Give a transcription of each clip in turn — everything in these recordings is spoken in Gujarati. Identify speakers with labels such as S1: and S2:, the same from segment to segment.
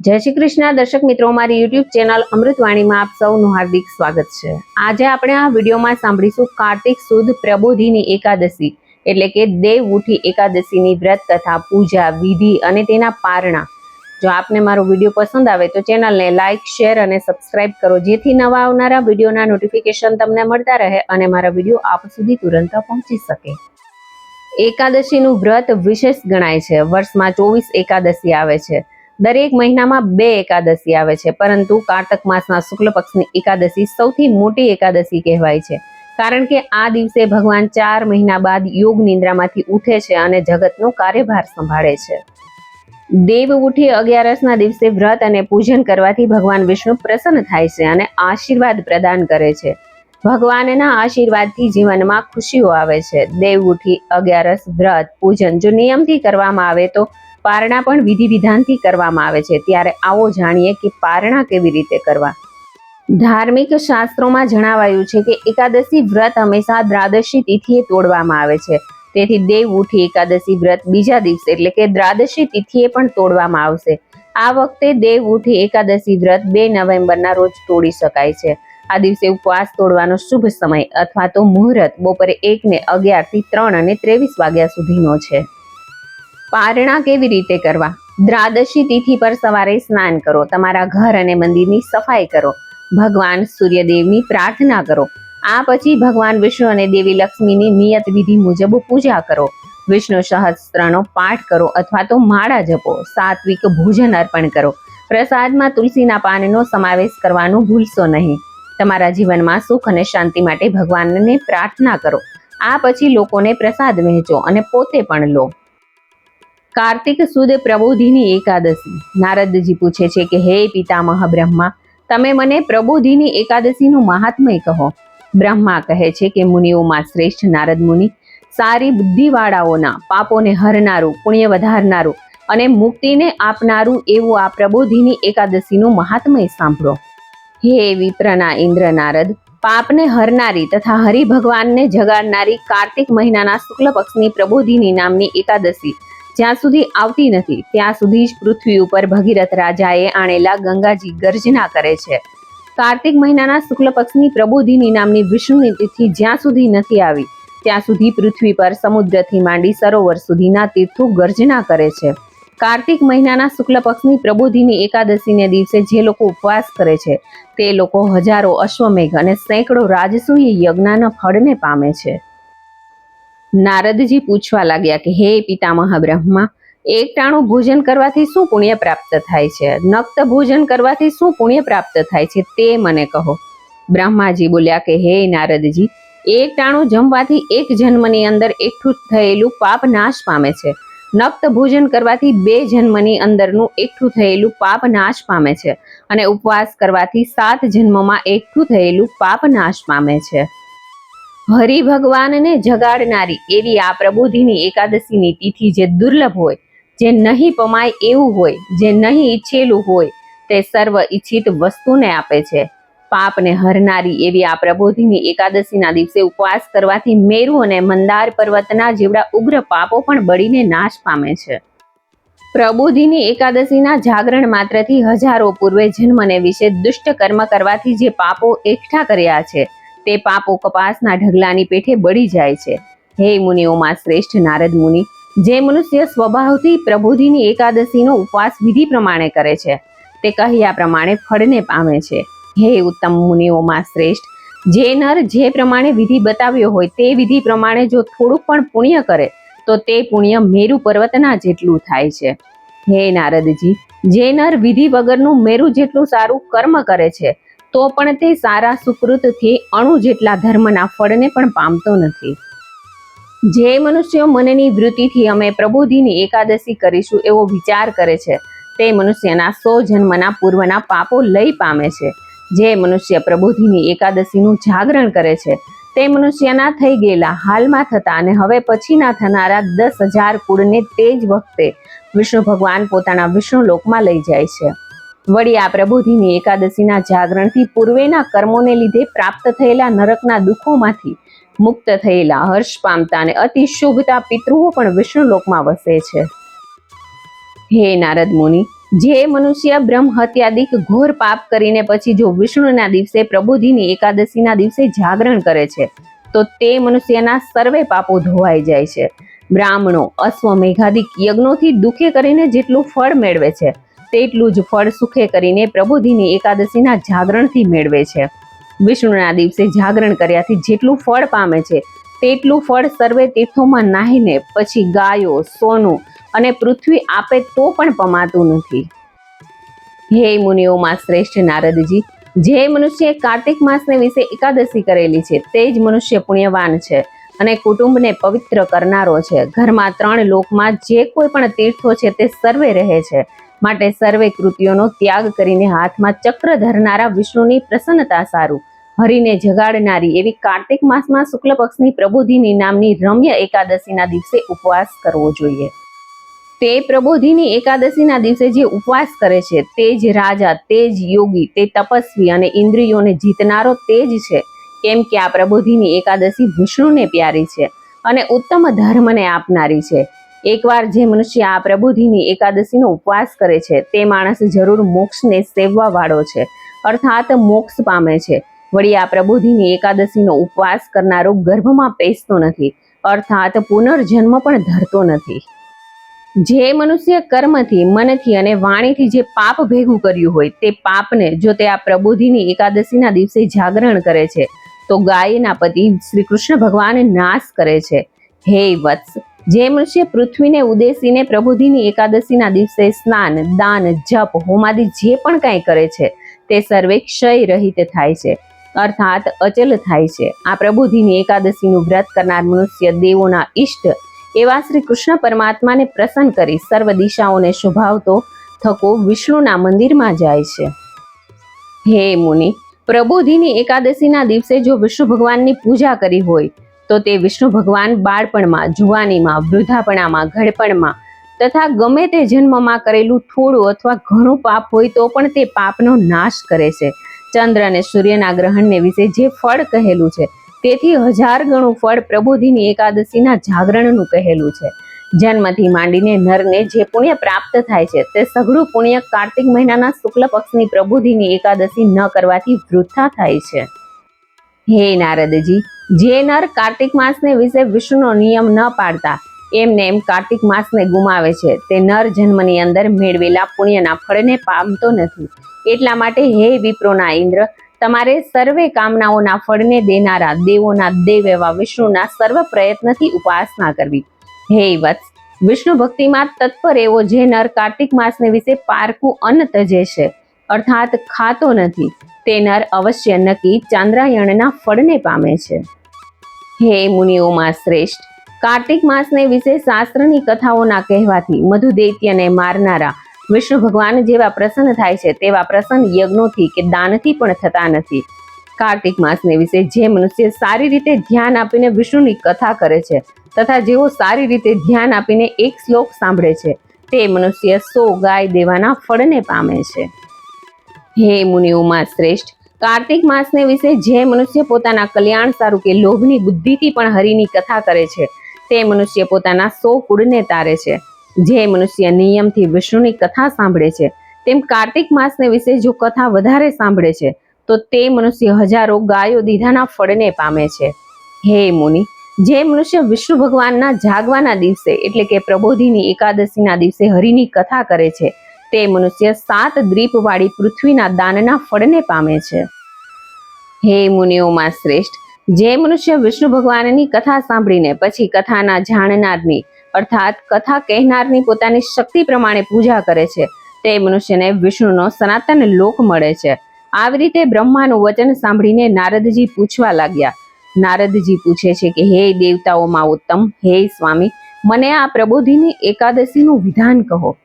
S1: જય શ્રી કૃષ્ણ. દર્શક મિત્રો મારી યુટ્યુબ ચેનલ અમૃતવાણીમાં આપ સૌનું હાર્દિક સ્વાગત છે. આજે આપણે આ વિડીયોમાં સાંભળીશું કાર્તિક સુદ પ્રબોધિની એકાદશી, એટલે કે દેવ ઉઠી એકાદશીની વ્રત કથા પૂજા, વિધિ અને તેના પારણા. જો આપને મારો વીડિયો પસંદ આવે તો ચેનલને લાઇક શેર અને સબસ્ક્રાઇબ કરો, જેથી નવા આવનારા વિડીયોના નોટિફિકેશન તમને મળતા રહે અને મારા વીડિયો આપ સુધી તુરંત પહોંચી શકે. એકાદશીનું વ્રત વિશેષ ગણાય છે. વર્ષમાં ચોવીસ એકાદશી આવે છે. દરેક મહિનામાં બે એકાદશી આવે છે, પરંતુ કારતક માસના શુક્લ પક્ષની એકાદશી સૌથી મોટી એકાદશી કહેવાય છે. કારણ કે આ દિવસે ભગવાન ચાર મહિના બાદ યોગ નિંદ્રામાંથી ઉઠે છે અને જગતનો કાર્યભાર સંભાળે છે. દેવ ઉઠી અગિયારસના દિવસે વ્રત અને પૂજન કરવાથી ભગવાન વિષ્ણુ પ્રસન્ન થાય છે અને આશીર્વાદ પ્રદાન કરે છે. ભગવાનના આશીર્વાદથી જીવનમાં ખુશીઓ આવે છે. દેવ ઉઠી અગિયારસ વ્રત પૂજન જો નિયમથી કરવામાં આવે તો પારણા પણ વિધિ વિધાનથી કરવામાં આવે છે. ત્યારે આવો જાણીએ કે પારણા કેવી રીતે કરવા. ધાર્મિક શાસ્ત્રોમાં જણાવાયું છે કે એકાદશી વ્રત હંમેશા દ્રાદશી તિથિએ તોડવામાં આવે છે. તેથી દેવ ઉઠી એકાદશી વ્રત બીજા દિવસે એટલે કે દ્રાદશી તિથિએ પણ તોડવામાં આવશે. આ વખતે દેવ ઉઠી એકાદશી વ્રત બે નવેમ્બરના રોજ તોડી શકાય છે. આ દિવસે ઉપવાસ તોડવાનો શુભ સમય અથવા તો મુહૂર્ત બપોરે એક ને અગિયારથી ત્રણ અને ત્રેવીસ વાગ્યા સુધીનો છે. પારણા કેવી રીતે કરવા? દ્રાદશી તિથિ પર સવારે સ્નાન કરો, તમારા ઘર અને મંદિરની સફાઈ કરો, ભગવાન સૂર્યદેવની પ્રાર્થના કરો. આ પછી ભગવાન વિષ્ણુ અને દેવી લક્ષ્મીની નિયત વિધિ મુજબ પૂજા કરો. વિષ્ણુ સહસ્ત્રનો પાઠ કરો અથવા તો માળા જપો, સાત્વિક ભોજન અર્પણ કરો. પ્રસાદમાં તુલસીના પાનનો સમાવેશ કરવાનું ભૂલશો નહીં. તમારા જીવનમાં સુખ અને શાંતિ માટે ભગવાનને પ્રાર્થના કરો. આ પછી લોકોને પ્રસાદ વહેંચો અને પોતે પણ લો. કાર્તિક સુદ પ્રબોધિની એકાદશી. નારદજી પૂછે છે કે, હે પિતામહ બ્રહ્મા, તમે મને પ્રબોધિની એકાદશીનું મહાત્મય કહો. બ્રહ્મા કહે છે કે, મુનિઓમાં શ્રેષ્ઠ નારદ મુનિ, સારી બુદ્ધિવાળાઓના પાપોને હરનારું, પુણ્ય વધારનારું અને મુક્તિને આપનારું એવું આ પ્રબોધિની એકાદશીનું મહાત્મય સાંભળો. હે વિપ્રના ઇન્દ્ર નારદ, પાપને હરનારી તથા હરિ ભગવાનને જગાડનારી કાર્તિક મહિનાના શુક્લ પક્ષની પ્રબોધિની નામની એકાદશી જ્યાં સુધી આવતી નથી, ત્યાં સુધી જ પૃથ્વી ઉપર ભગીરથ રાજાએ આણેલા ગંગાજી ગર્જના કરે છે. કાર્તિક મહિનાના શુક્લ પક્ષની પ્રબોધિની નામની વિષ્ણુની તિથિ જ્યાં સુધી નથી આવી, ત્યાં સુધી પૃથ્વી પર સમુદ્રથી માંડી સરોવર સુધીના તીર્થો ગર્જના કરે છે. કાર્તિક મહિનાના શુક્લ પક્ષની પ્રબોધિની એકાદશીને દિવસે જે લોકો ઉપવાસ કરે છે, તે લોકો હજારો અશ્વમેઘ અને સેંકડો રાજસૂય યજ્ઞના ફળને પામે છે. નારદજી પૂછવા લાગ્યા કે, હે પિતામહ બ્રહ્મા, એક ટાણું ભોજન કરવાથી શું પુણ્ય પ્રાપ્ત થાય છે? નક્ત ભોજન કરવાથી શું પુણ્ય પ્રાપ્ત થાય છે તે મને કહો. બ્રહ્માજી બોલ્યા કે, હે નારદજી, એક ટાણું જમવાથી એક જન્મની અંદર એકઠું થયેલું પાપ નાશ પામે છે. નક્ત ભોજન કરવાથી બે જન્મની અંદરનું એકઠું થયેલું પાપ નાશ પામે છે અને ઉપવાસ કરવાથી સાત જન્મમાં એકઠું થયેલું પાપ નાશ પામે છે. હરિ ભગવાનને જગાડનારી એવી આ પ્રબોધિની એકાદશીની તિથિ જે દુર્લભ હોય, જે નહીં પમાય એવું હોય, જે નહીં ઈચ્છેલું હોય, તે સર્વ ઈચ્છિત વસ્તુને આપે છે. પાપને હરનારી એવી આ પ્રબોધિની એકાદશીના દિવસે ઉપવાસ કરવાથી મેરુ અને મંદાર પર્વતના જેવડા ઉગ્ર પાપો પણ બળીને નાશ પામે છે. પ્રબોધિની એકાદશીના જાગરણ માત્રથી હજારો પૂર્વે જન્મને વિશે દુષ્ટ કર્મ કરવાથી જે પાપો એકઠા કર્યા છે તે પાપો કપાસના ઢગલાની પેઠે બળી જાય છે. હે મુનિઓમાં શ્રેષ્ઠ નારદ મુનિ, જે મનુષ્ય સ્વભાવથી પ્રબોધિની એકાદશીનો ઉપવાસ વિધિ પ્રમાણે કરે છે, તે કહ્યા પ્રમાણે ફળને પામે છે. હે ઉત્તમ મુનિઓમાં શ્રેષ્ઠ, જે નર જે પ્રમાણે વિધિ બતાવ્યો હોય તે વિધિ પ્રમાણે જો થોડુંક પણ પુણ્ય કરે, તો તે પુણ્ય મેરુ પર્વતના જેટલું થાય છે. હે નારદજી, જે નર વિધિ વગરનું મેરુ જેટલું સારું કર્મ કરે છે તો પણ તે સારા સુકૃતથી અણુ જેટલા ધર્મના ફળને પણ પામતો નથી. જે મનુષ્યો મનની વૃત્તિથી અમે પ્રબોધિની એકાદશી કરીશું એવો વિચાર કરે છે, તે મનુષ્યના સો જન્મના પૂર્વના પાપો લઈ પામે છે. જે મનુષ્ય પ્રબોધિની એકાદશીનું જાગરણ કરે છે, તે મનુષ્યના થઈ ગયેલા હાલમાં થતા અને હવે પછીના થનારા દસ હજાર કુળને તે જ વખતે વિષ્ણુ ભગવાન પોતાના વિષ્ણુ લોકમાં લઈ જાય છે. વળી આ પ્રબોધિની એકાદશીના જાગરણથી પૂર્વેના કર્મોને લીધે પ્રાપ્ત થયેલા નરકના દુઃખોમાંથી મુક્ત થયેલા હર્ષ, પામતા અને અતિ પિતૃઓ પણ વિષ્ણુલોકમાં વસે છે. હે નારદ મુનિ, જે મનુષ્ય બ્રહ્મ હત્યાદિક ઘોર પાપ કરીને પછી જો વિષ્ણુના દિવસે પ્રબોધિની એકાદશીના દિવસે જાગરણ કરે છે, તો તે મનુષ્યના સર્વે પાપો ધોવાઈ જાય છે. બ્રાહ્મણો અશ્વમેઘાદિક યજ્ઞોથી દુઃખે કરીને જેટલું ફળ મેળવે છે તેટલું જ ફળ સુખે કરીને પ્રબોધિની એકાદશીના જાગરણથી મેળવે છે. વિષ્ણુના દિવસે જાગરણ કર્યાથી જેટલું ફળ પામે છે, તેટલું ફળ સર્વે તીર્થોમાં નાહીને પછી ગાયો, સોનું અને પૃથ્વી આપે તો પણ પમાતું નથી. હે મુનિઓમાં શ્રેષ્ઠ નારદજી, જે મનુષ્ય કાર્તિક માસને વિશે એકાદશી કરેલી છે, તે જ મનુષ્ય પુણ્યવાન છે અને કુટુંબને પવિત્ર કરનારો છે. ઘરમાં ત્રણ લોકમાં જે કોઈ પણ તીર્થો છે, તે સર્વે રહે છે. માટે સર્વે કૃતિઓનો ત્યાગ કરીને હાથમાં ચક્ર ધરનારા વિષ્ણુની પ્રસન્નતા સારું. હરિને જગાડનારી એવી કાર્તિક માસમાં શુક્લ પક્ષની પ્રબોધિની નામની રમ્ય એકાદશીના દિવસે ઉપવાસ કરવો જોઈએ. તે પ્રબોધિની એકાદશીના દિવસે જે ઉપવાસ કરે છે, તે જ રાજા, તે જ યોગી, તે તપસ્વી અને ઇન્દ્રિયોને જીતનારો તે જ છે. કેમ કે આ પ્રબોધિની એકાદશી વિષ્ણુને પ્યારી છે અને ઉત્તમ ધર્મને આપનારી છે. એકવાર જે મનુષ્ય આ પ્રબોધિની એકાદશીનો ઉપવાસ કરે છે, તે માણસ જરૂર મોક્ષને સેવવા વાળો છે. અર્થાત મોક્ષ પામે છે. વળી આ પ્રબોધિની એકાદશીનો ઉપવાસ કરનારો ગર્ભમાં પેસતો નથી. અર્થાત પુનર્જન્મ પણ ધરતો નથી. જે મનુષ્ય કર્મથી, મનથી અને વાણીથી જે પાપ ભેગું કર્યું હોય, તે પાપને જો તે આ પ્રબોધિની એકાદશીના દિવસે જાગરણ કરે છે, તો ગાયના પતિ શ્રી કૃષ્ણ ભગવાન નાશ કરે છે. હે વત્સ જે મનુષ્ય પૃથ્વીને ઉદેશીને પ્રભુધિની એકાદશીના દિવસે સ્નાન, દાન, જપ, હોમાદિ જે પણ કાંઈ કરે છે, તે સર્વે ક્ષય રહિત થાય છે. અર્થાત અચલ થાય છે. આ પ્રબોધિની એકાદશીનું વ્રત કરનાર મનુષ્ય દેવોના ઈષ્ટ એવા શ્રી કૃષ્ણ પરમાત્માને પ્રસન્ન કરી સર્વ દિશાઓને શોભાવતો થકો વિષ્ણુના મંદિરમાં જાય છે. હે મુનિ પ્રબોધિની એકાદશીના દિવસે જો વિષ્ણુ ભગવાનની પૂજા કરી હોય તો તે વિષ્ણુ ભગવાન બાળપણમાં, જુવાનીમાં, વૃદ્ધાપણામાં, ઘડપણમાં તથા ગમે તે જન્મમાં કરેલું થોડું અથવા ઘણું પાપ હોય તો પણ તે પાપનો નાશ કરે છે. ચંદ્ર અને સૂર્યના ગ્રહણને વિશે જે ફળ કહેલું છે, તેથી હજાર ગણું ફળ પ્રબોધિની એકાદશીના જાગરણનું કહેલું છે. જન્મથી માંડીને નરને જે પુણ્ય પ્રાપ્ત થાય છે, તે સઘળું પુણ્ય કાર્તિક મહિનાના શુક્લ પક્ષની પ્રબોધિની એકાદશી ન કરવાથી વૃથા થાય છે. હે નારદજી જે નર કાર્તિક માસને વિશે વિષ્ણુનો નિયમ ન પાડતા. એમને એમ કાર્તિક માસને ગુમાવે છે. તે નર જન્મની અંદર મેળવેલા પુણ્યના ફળને પામતો નથી. એટલા માટે હે વિપ્રોના ઇન્દ્ર, તમારે સર્વે કામનાઓના ફળને દેનારા દેવોના દેવ એવા વિષ્ણુના સર્વ પ્રયત્નથી ઉપાસના કરવી. હે વત્સ, વિષ્ણુ ભક્તિમાં તત્પર એવો જે નર કાર્તિક માસને વિશે પારકું અન્ન તજે છે, અર્થાત ખાતો નથી. તે અવશ્ય નક્કી ચાંદ્રાયણના ફળને પામે છે. હે મુનિઓમાં શ્રેષ્ઠ, કાર્તિક માસને વિશે શાસ્ત્રની કથાઓના કહેવાથી મધુદૈત્યને મારનારા વિષ્ણુ ભગવાન જેવા પ્રસન્ન થાય છે તેવા પ્રસન્ન યજ્ઞોથી કે દાનથી પણ થતા નથી. કાર્તિક માસને વિશે જે મનુષ્ય સારી રીતે ધ્યાન આપીને વિષ્ણુની કથા કરે છે તથા જેઓ સારી રીતે ધ્યાન આપીને એક શ્લોક સાંભળે છે, તે મનુષ્ય સો ગાય દેવાના ફળને પામે છે. હે મુનિ ઉમા શ્રેષ્ઠ. કાર્તિક માસને વિશે જે મનુષ્ય પોતાના કલ્યાણ સારું કે લોભની બુદ્ધિથી પણ હરિની કથા કરે છે, તે મનુષ્ય પોતાના સો કુળને તારે છે. જે મનુષ્ય નિયમથી વિષ્ણુની કથા સાંભળે છે, તેમ કાર્તિક માસને વિશે જો કથા વધારે સાંભળે છે, તો તે મનુષ્ય હજારો ગાયો દીધાના ફળને પામે છે. હે મુનિ, જે મનુષ્ય વિષ્ણુ ભગવાનના જાગવાના દિવસે, એટલે કે પ્રબોધિની એકાદશીના દિવસે હરિની કથા કરે છે તે મનુષ્ય સાત દ્વીપવાળી પૃથ્વીના દાનના ફળને પામે છે. હે મુનિઓમાં શ્રેષ્ઠ, જે મનુષ્ય વિષ્ણુ ભગવાનની કથા સાંભળીને પછી કથાના જાણનારની, અર્થાત કથા કહેનારની પોતાની શક્તિ પ્રમાણે પૂજા કરે છે, તે મનુષ્યને વિષ્ણુનો સનાતન લોક મળે છે. આવી રીતે બ્રહ્માનું વચન સાંભળીને નારદજી પૂછવા લાગ્યા. નારદજી પૂછે છે કે, હે દેવતાઓમાં ઉત્તમ, હે સ્વામી, મને આ પ્રબોધિની એકાદશીનું વિધાન કહો.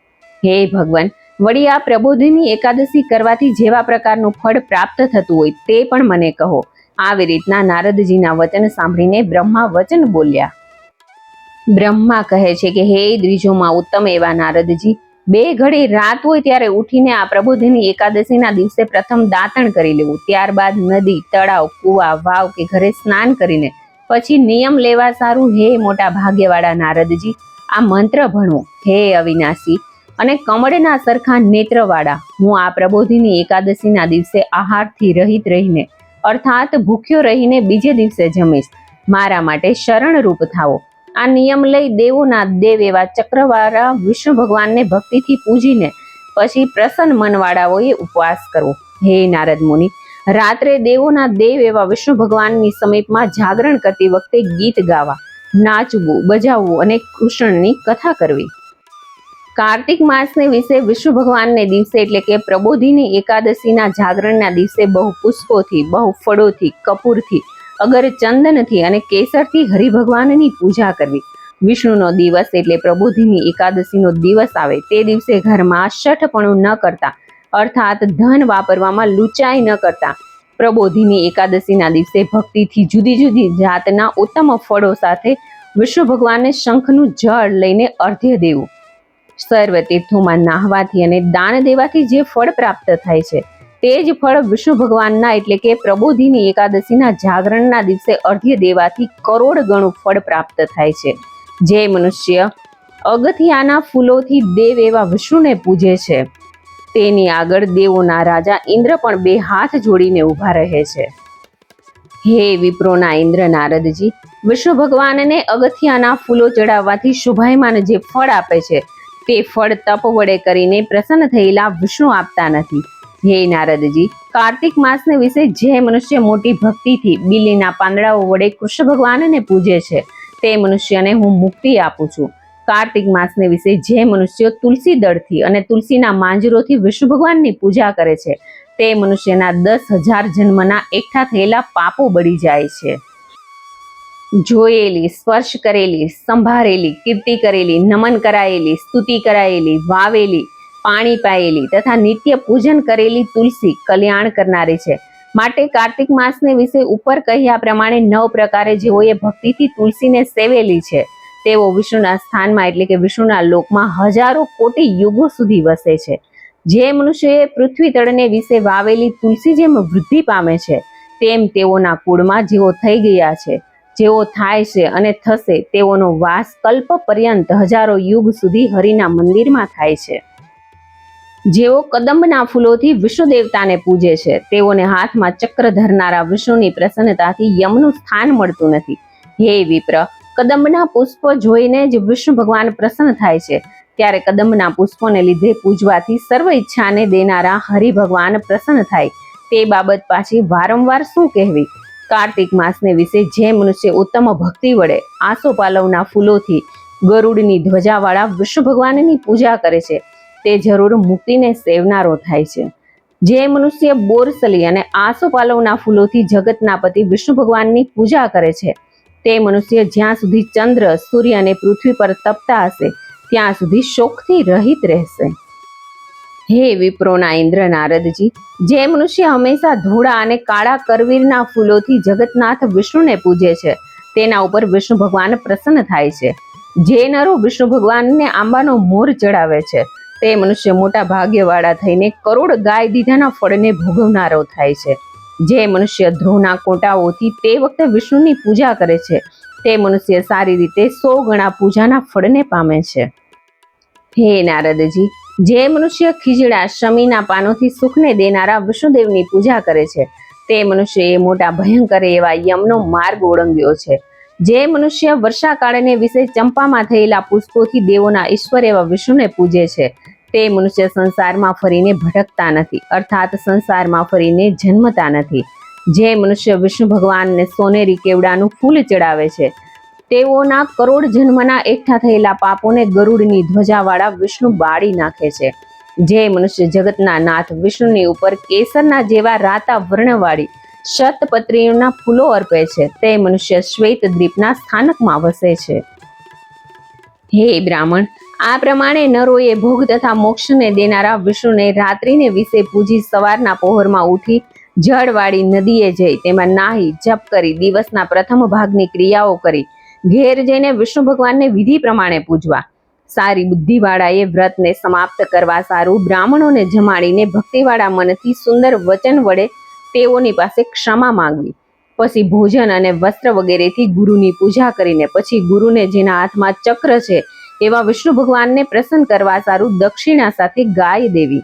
S1: હે ભગવાન, વળી આ પ્રબોધિની એકાદશી કરવાથી જેવા પ્રકારનું ફળ પ્રાપ્ત થતું હોય તે પણ મને કહો. આવી રીતના નારદજીના વચન સાંભળીને બ્રહ્મા વચન બોલ્યા. બ્રહ્મા કહે છે કે, હે દ્વિજોમાં ઉત્તમ એવા નારદજી, બે ઘડી રાત હોય ત્યારે ઉઠીને આ પ્રબોધિની એકાદશીના દિવસે પ્રથમ દાંતણ કરી લેવું. ત્યારબાદ નદી, તળાવ, કુવા, વાવ કે ઘરે સ્નાન કરીને પછી નિયમ લેવા સારું. હે મોટા ભાગ્યવાળા નારદજી, આ મંત્ર ભણવો હે અવિનાશી અને કમળના સરખા નેત્રવાળા. હું આ પ્રબોધિની એકાદશીના દિવસે આહારથી રહિત રહીને, અર્થાત ભૂખ્યો રહીને બીજે દિવસે જમીશ. મારા માટે શરણરૂપ થાવો આ નિયમ લઈ દેવોના દેવ એવા ચક્રવાળા વિષ્ણુ ભગવાનને ભક્તિથી પૂજીને, પછી પ્રસન્ન મનવાળાઓએ ઉપવાસ કરવો. હે નારદ મુનિ, રાત્રે દેવોના દેવ એવા વિષ્ણુ ભગવાનની સમીપમાં જાગરણ કરતી વખતે ગીત ગાવા, નાચવું, બજાવવું અને કૃષ્ણની કથા કરવી. કાર્તિક માસને વિશે વિષ્ણુ ભગવાનને દિવસે એટલે કે પ્રબોધિની એકાદશીના જાગરણના દિવસે બહુ પુષ્પોથી, બહુ ફળોથી, કપૂરથી અગર ચંદનથી અને કેસરથી હરિભગવાનની પૂજા કરવી. વિષ્ણુનો દિવસ એટલે પ્રબોધિની એકાદશીનો દિવસ આવે તે દિવસે ઘરમાં શઠપણું ન કરતા, અર્થાત ધન વાપરવામાં લૂંચાઈ ન કરતા. પ્રબોધિની એકાદશીના દિવસે ભક્તિથી જુદી જુદી જાતના ઉત્તમ ફળો સાથે વિષ્ણુ ભગવાનને શંખનું જળ લઈને અર્ધ્ય દેવું. સર્વ તીર્થોમાં નાહવાથી અને દાન દેવાથી જે ફળ પ્રાપ્ત થાય છે, તે જ ફળ વિષ્ણુ ભગવાનના એટલે કે પ્રબોધિની એકાદશીના જાગરણના દિવસે અર્ધ્ય દેવાથી કરોડ ગણું ફળ પ્રાપ્ત થાય છે. જે મનુષ્ય અગથિયાના ફૂલોથી દેવ એવા વિષ્ણુને પૂજે છે. તેની આગળ દેવોના રાજા ઇન્દ્ર પણ બે હાથ જોડીને ઊભા રહે છે. હે વિપ્રોના ઇન્દ્ર નારદજી, વિષ્ણુ ભગવાનને અગથિયાના ફૂલો ચડાવવાથી શુભાયમાન જે ફળ આપે છે તે ફળ તપ વડે કરીને પ્રસન્ન થયેલા વિષ્ણુ આપતા નથી. હે નારદજી, કાર્તિક માસને વિશે જે મનુષ્ય મોટી ભક્તિથી બિલીના પાંદડાઓ વડે કૃષ્ણ ભગવાનને પૂજે છે, તે મનુષ્યને હું મુક્તિ આપું છું. કાર્તિક માસને વિશે જે મનુષ્યો તુલસી દળથી અને તુલસીના માંજરોથી વિષ્ણુ ભગવાનની પૂજા કરે છે, તે મનુષ્યના દસ હજાર જન્મના એકઠા થયેલા પાપો બળી જાય છે. જોયેલી, સ્પર્શ કરેલી સંભાળેલી કીર્તિ કરેલી, નમન કરાયેલી, સ્તુતિ કરાયેલી, વાવેલી, પાણી પાયેલી તથા નિત્ય પૂજન કરેલી તુલસી કલ્યાણ કરનારી છે. માટે કાર્તિક માસને વિશે ઉપર કહ્યા પ્રમાણે નવ પ્રકારે જેઓએ ભક્તિથી તુલસીને સેવેલી છે. તેઓ વિષ્ણુના સ્થાનમાં એટલે કે વિષ્ણુના લોકમાં હજારો કોટી યુગો સુધી વસે છે. જે મનુષ્યએ પૃથ્વી તળને વિશે વાવેલી તુલસી જેમ વૃદ્ધિ પામે છે, તેમ તેઓના કુળમાં જેઓ થઈ ગયા છે. જેઓ થાય છે અને થશે તેઓનો વાસ કલ્પ પર્યંત હજારો યુગ સુધી હરિના મંદિરમાં થાય છે. જેઓ કદંબના ફૂલોથી વિષ્ણુ દેવતાને પૂજે છે, તેઓને હાથમાં ચક્ર ધરનારા વિષ્ણુની પ્રસન્નતાથી યમનું સ્થાન મળતું નથી. હે વિપ્ર, કદંબના પુષ્પ જોઈને જ વિષ્ણુ ભગવાન પ્રસન્ન થાય છે. ત્યારે કદંબના પુષ્પોને લીધે પૂજવાથી સર્વ ઈચ્છાને દેનારા હરિ ભગવાન પ્રસન્ન થાય. તે બાબત પાછી વારંવાર શું કહેવી? કાર્તિક માસને વિશે જે મનુષ્ય ઉત્તમ ભક્તિ વડે આસોપાલવના ફૂલોથી ગરુડની ધ્વજાવાળા વિષ્ણુ ભગવાનની પૂજા કરે છે, તે જરૂર મુક્તિને સેવનારો થાય છે. જે મનુષ્ય બોરસલી અને આસોપાલવના ફૂલોથી જગતના પતિ વિષ્ણુ ભગવાનની પૂજા કરે છે, તે મનુષ્ય જ્યાં સુધી ચંદ્ર, સૂર્ય અને પૃથ્વી પર તપતા હશે, ત્યાં સુધી શોકથી રહિત રહેશે. હે વિપ્રોના ઇન્દ્ર નારદજી જે મનુષ્ય હંમેશા ધોળા અને કાળા કરવીરના ફૂલોથી જગતનાથ વિષ્ણુને પૂજે છે, તેના ઉપર વિષ્ણુ ભગવાન પ્રસન્ન થાય છે. જે નરો વિષ્ણુ ભગવાનને આંબાનો મોર ચડાવે છે, તે મનુષ્ય મોટા ભાગ્યવાળા થઈને કરોડ ગાય દીધાના ફળને ભોગવનારો થાય છે. જે મનુષ્ય ધ્રુવના કોટાઓથી તે વખતે વિષ્ણુની પૂજા કરે છે, તે મનુષ્ય સારી રીતે સો ગણા પૂજાના ફળને પામે છે. હે નારદજી જે મનુષ્ય ખીજડા શમીના પાનોથી સુખને દેનારા વિષ્ણુદેવની પૂજા કરે છે, તે મનુષ્યએ મોટા ભયંકર એવા યમનો માર્ગ ઓળંગ્યો છે. જે મનુષ્ય વર્ષાકાળને વિશે ચંપામાં થયેલા પુષ્પોથી દેવોના ઈશ્વર એવા વિષ્ણુને પૂજે છે, તે મનુષ્ય સંસારમાં ફરીને ભટકતા નથી, અર્થાત સંસારમાં ફરીને જન્મતા નથી. જે મનુષ્ય વિષ્ણુ ભગવાનને સોનેરી કેવડાનું ફૂલ ચડાવે છે તેઓના કરોડ જન્મના એકઠા થયેલા પાપોને ગરુડની ધ્વજાવાળા વિષ્ણુ બાળી નાખે છે. જે મનુષ્ય જગતના નાથ વિષ્ણુની ઉપર કેસરના જેવા રાતા વર્ણવાળી શતપત્રીઓના ફૂલો અર્પે છે. તે મનુષ્ય શ્વેત દ્વીપના સ્થાનકમાં વસે છે. હે બ્રાહ્મણ, આ પ્રમાણે નરોએ ભોગ તથા મોક્ષને દેનારા વિષ્ણુને રાત્રિને વિશે પૂજી સવારના પહોરમાં ઉઠી જળવાળી નદીએ જઈ તેમાં નાહી, જપ કરી, દિવસના પ્રથમ ભાગની ક્રિયાઓ કરી ઘેર જઈને વિષ્ણુ ભગવાનને વિધિ પ્રમાણે પૂજવા. સારી બુદ્ધિવાળાએ વ્રતને સમાપ્ત કરવા સારું બ્રાહ્મણોને જમાડીને ભક્તિવાળા મનથી સુંદર વચન વડે તેઓની પાસે ક્ષમા માંગવી. પછી ભોજન અને વસ્ત્ર વગેરેથી ગુરુની પૂજા કરીને પછી ગુરુને જેના હાથમાં ચક્ર છે એવા વિષ્ણુ ભગવાનને પ્રસન્ન કરવા સારું દક્ષિણા સાથે ગાય દેવી.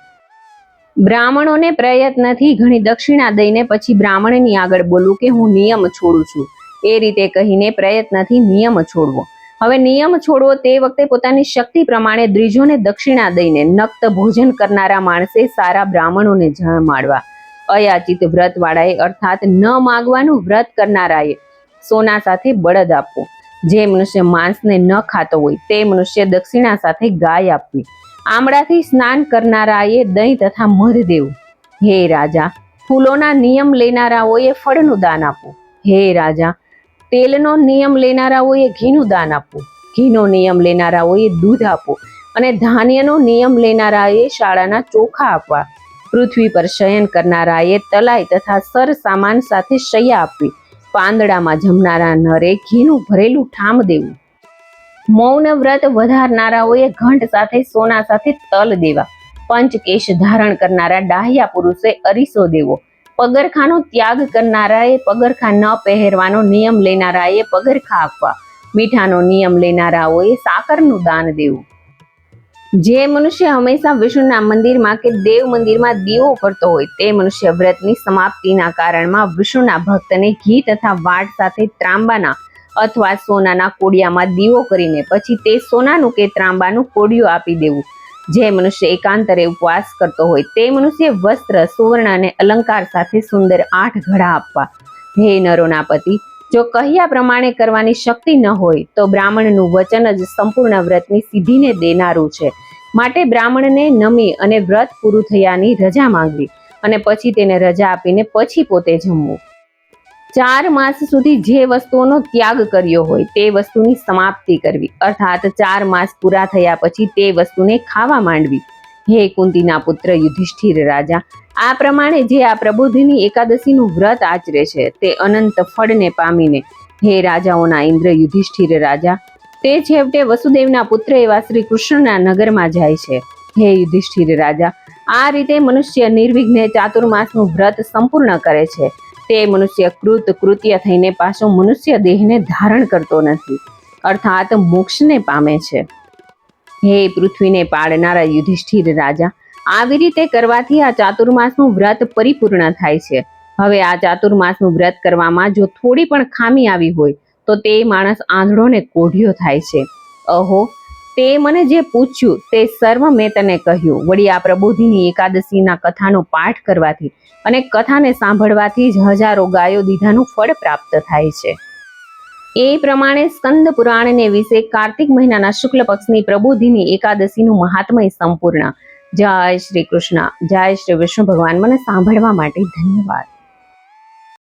S1: બ્રાહ્મણોને પ્રયત્નથી ઘણી દક્ષિણા દઈને પછી બ્રાહ્મણની આગળ બોલું કે હું નિયમ છોડું છું. એ રીતે કહીને પ્રયત્નથી નિયમ છોડવો. હવે નિયમ છોડવો તે વખતે પોતાની શક્તિ પ્રમાણે દ્રીજોને દક્ષિણા દઈને નક્ત ભોજન કરનારા માણસે સારા બ્રાહ્મણોને જમાડવા અયાચિત વ્રતવાળાએ અર્થાત ન માગવાનું વ્રત કરનારાએ સોના સાથે બળદ આપવું. જે મનુષ્ય માંસને ન ખાતો હોય તે મનુષ્ય દક્ષિણા સાથે ગાય આપવી. આમળાથી સ્નાન કરનારાએ દહીં તથા મધ દેવું. હે રાજા, ફૂલોના નિયમ લેનારાઓએ ફળનું દાન આપવું. હે રાજા તેલનો નિયમ લેનારાઓએ ઘીનું દાન આપવું, ઘીનો નિયમ લેનારાઓએ દૂધ આપવું અને ધાન્યનો નિયમ લેનારાએ શાળાના ચોખા આપવા. પૃથ્વી પર શયન કરનારાએ તલાઈ તથા સર સામાન સાથે શૈયા આપવી. પાંદડામાં જમનારા નરે ઘીનું ભરેલું ઠામ દેવું. મૌન વ્રત વધારનારાઓએ ઘંટ સાથે સોના સાથે તલ દેવા. પંચકેશ ધારણ કરનારા ડાહ્યા પુરુષે અરીસો દેવો. પગરખાનો ત્યાગ કરનારાએ પગરખા ન પહેરવાનો નિયમ લેનારાએ પગરખા આપવા. મીઠાનો નિયમ લેનારાઓએ સાકરનું દાન દેવું. જે મનુષ્ય હંમેશા વિષ્ણુના મંદિરમાં કે દેવ મંદિરમાં દીવો કરતો હોય, તે મનુષ્ય વ્રતની સમાપ્તિના કારણમાં વિષ્ણુના ભક્તને ઘી તથા વાટ સાથે ત્રાંબાના અથવા સોનાના કોડિયામાં દીવો કરીને પછી તે સોનાનું કે ત્રાંબાનું કોડિયું આપી દેવું. જે મનુષ્ય એકાંતરે ઉપવાસ કરતો હોય તે મનુષ્ય વસ્ત્ર, સુવર્ણ અને અલંકાર સાથે સુંદર આઠ ઘડા આપવા. હે નરોના પતિ, જો કહ્યા પ્રમાણે કરવાની શક્તિ ન હોય, તો બ્રાહ્મણનું વચન જ સંપૂર્ણ વ્રતની સિદ્ધિને દેનારું છે. માટે બ્રાહ્મણને નમી અને વ્રત પૂરું થયાની રજા માંગવી અને પછી તેને રજા આપીને પછી પોતે જમવું. ચાર માસ સુધી જે વસ્તુઓનો ત્યાગ કર્યો હોય તે વસ્તુની સમાપ્તિ કરવી. અર્થાત ચાર માસ પૂરા થયા પછી તે વસ્તુને ખાવા માંડવી. હે કુંતીના પુત્ર યુધિષ્ઠિર રાજા, આ પ્રમાણે જે આ પ્રબોધિની એકાદશીનું વ્રત આચરે છે તે અનંત ફળને પામીને, હે રાજાઓના ઇન્દ્ર યુધિષ્ઠિર રાજા, તે છેવટે વસુદેવના પુત્ર એવા શ્રી કૃષ્ણના નગરમાં જાય છે. હે યુધિષ્ઠિર રાજા, આ રીતે મનુષ્ય નિર્વિઘ્ને ચાતુર્માસનું વ્રત સંપૂર્ણ કરે છે. તે મનુષ્ય કૃત કૃત્ય થઈને પાછો મનુષ્ય દેહને ધારણ કરતો નથી. અર્થાત મોક્ષને પામે છે. હે પૃથ્વીને પાડનારા યુધિષ્ઠિર રાજા, આવી રીતે કરવાથી આ ચાતુર્માસનું વ્રત પરિપૂર્ણ થાય છે. હવે આ ચાતુર્માસનું વ્રત કરવામાં જો થોડી પણ ખામી આવી હોય, તો તે માણસ આંધળો ને કોઢિયો થાય છે. અહો તે મને જે પૂછ્યું તે સર્વ મેં તને કહ્યું. વળી આ પ્રબોધિની એકાદશીના કથાનો પાઠ કરવાથી અને કથાને સાંભળવાથી જ હજારો ગાયો દીધાનું ફળ પ્રાપ્ત થાય છે. એ પ્રમાણે સ્કંદ પુરાણને વિશે કાર્તિક મહિનાના શુક્લ પક્ષની પ્રબોધિની એકાદશીનું મહાત્મય સંપૂર્ણ. જય શ્રી કૃષ્ણ. જય શ્રી વિષ્ણુ ભગવાન. મને સાંભળવા માટે ધન્યવાદ.